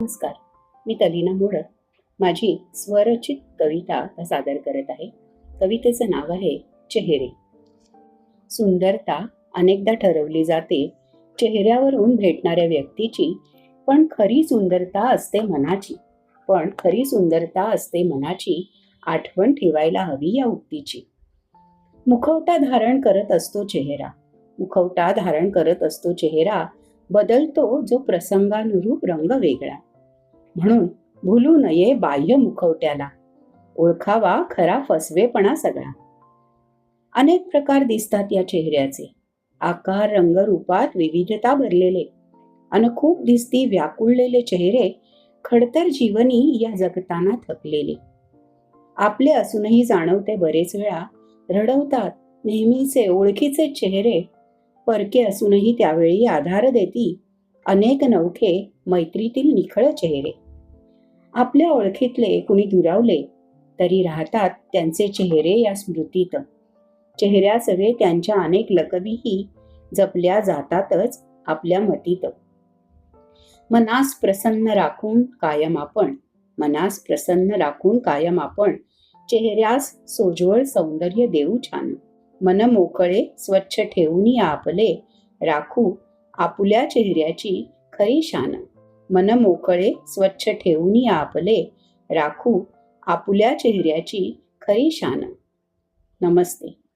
नमस्कार. मी तलिना मोडक. माझी स्वरचित कविता आता सादर करत आहे. कवितेचं नाव आहे चेहरे. सुंदरता अनेकदा ठरवली जाते. चेहऱ्यावरून भेटणाऱ्या व्यक्तीची पण खरी सुंदरता असते मनाची. पण खरी सुंदरता असते मनाची आठवण ठेवायला हवी या उक्तीची. मुखवटा धारण करत असतो चेहरा. मुखवटा धारण करत असतो चेहरा बदलतो जो प्रसंगानुरूप रंग वेगळा. म्हणून भुलू नये बाह्य मुखवट्याला. ओळखावा खरा फसवेपणा सगळा. अनेक प्रकार दिसतात या चेहऱ्याचे. आकार रंग रूपात विविधता भरलेले. अन खूप दिसती व्याकुळलेले चेहरे खडतर जीवनी या जगताना थकलेले. आपले असूनही जाणवते बरेच वेळा रडवतात नेहमीचे ओळखीचे चेहरे. परके असूनही त्यावेळी आधार देती अनेक नवखे मैत्रीतील निखळ चेहरे. आपल्या ओळखीतले कुणी दुरावले तरी राहतात त्यांचे चेहरे या स्मृतीत. चेहऱ्या सगळे त्यांच्या अनेक लकबीही जपल्या जातातच आपल्या मतीत. मनास प्रसन्न राखून कायम आपण मनास प्रसन्न राखून कायम आपण चेहऱ्यास सोज्वळ सौंदर्य देऊ छान. मन मोकळे स्वच्छ ठेवून आपले राखू आपुल्या चेहऱ्याची खरी शान. मन मोकळे स्वच्छ ठेवून आपले. राखू आपुल्या चेहऱ्याची खरी शान. नमस्ते.